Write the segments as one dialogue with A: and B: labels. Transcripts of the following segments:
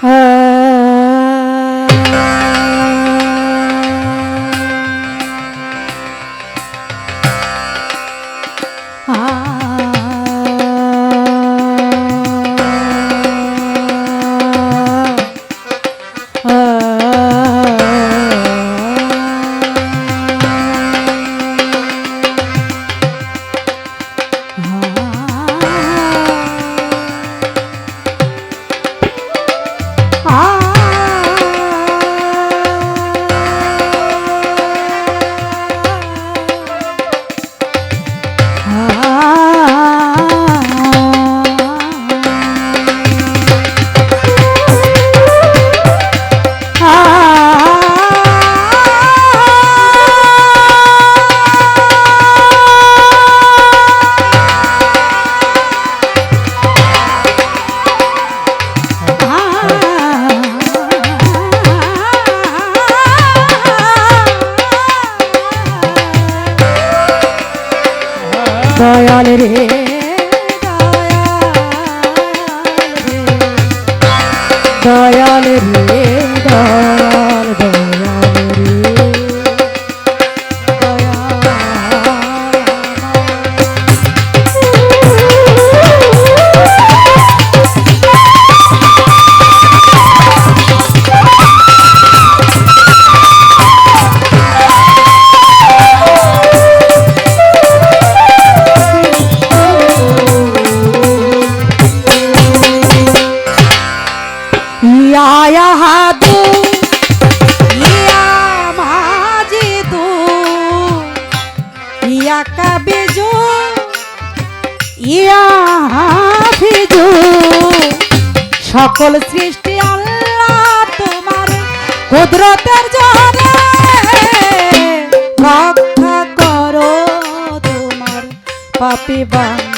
A: Uh,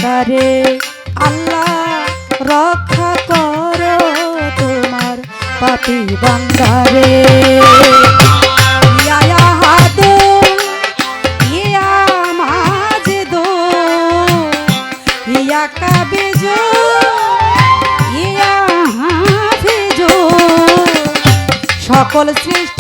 A: বান্দারে আল্লাহ রক্ষা করো তোমার পাপি বান্দারে। সকল সৃষ্টি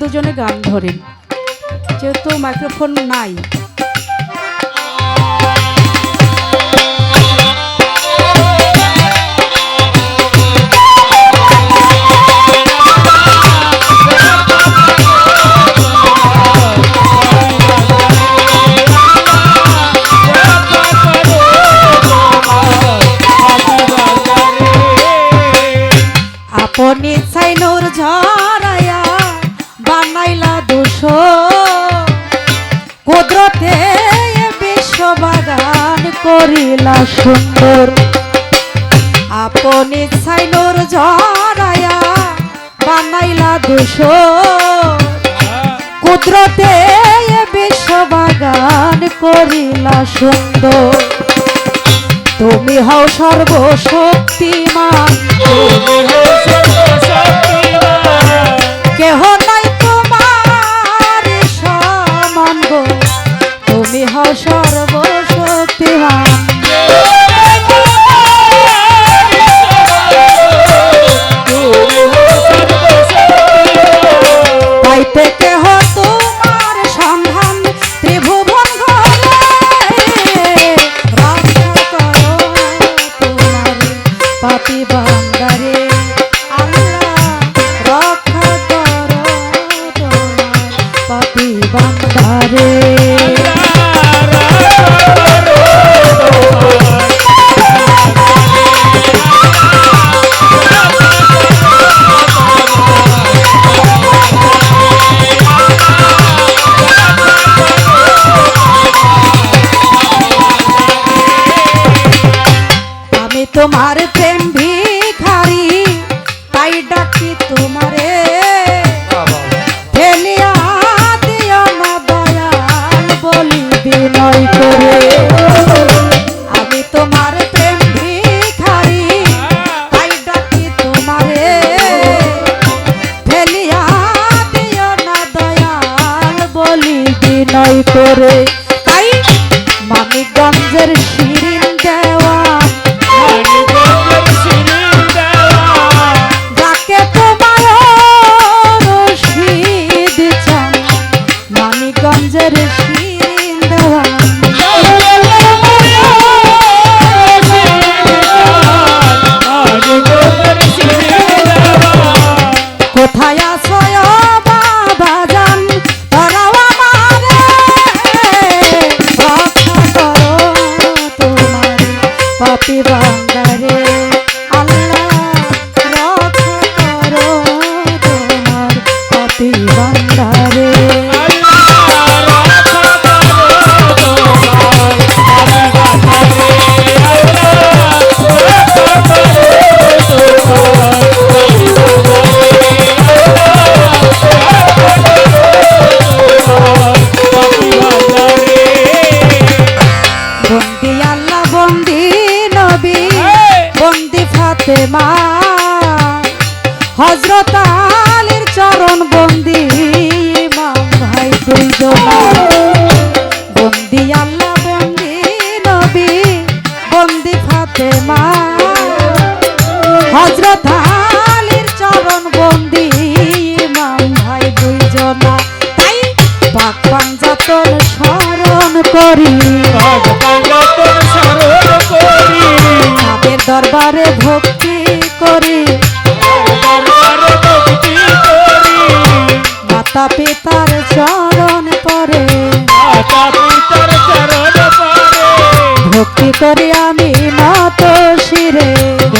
A: দুজনে গান ধরেন যেহেতু মাইক্রোফোন নাই। ইচ্ছাই নোর ঝরায়া বানাইলা দোষ কুদরতে বিশ্ব বাগান করিলা সুন্দর। তুমি হও সর্বশক্তিমান। কেহ নাই তোমার সমান তুমি হও সর্বশক্তিমান। রে পাপি se ma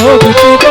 A: ಹೋಗುತ್ತಿದೆ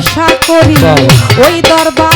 A: আশা করি ওই দরবার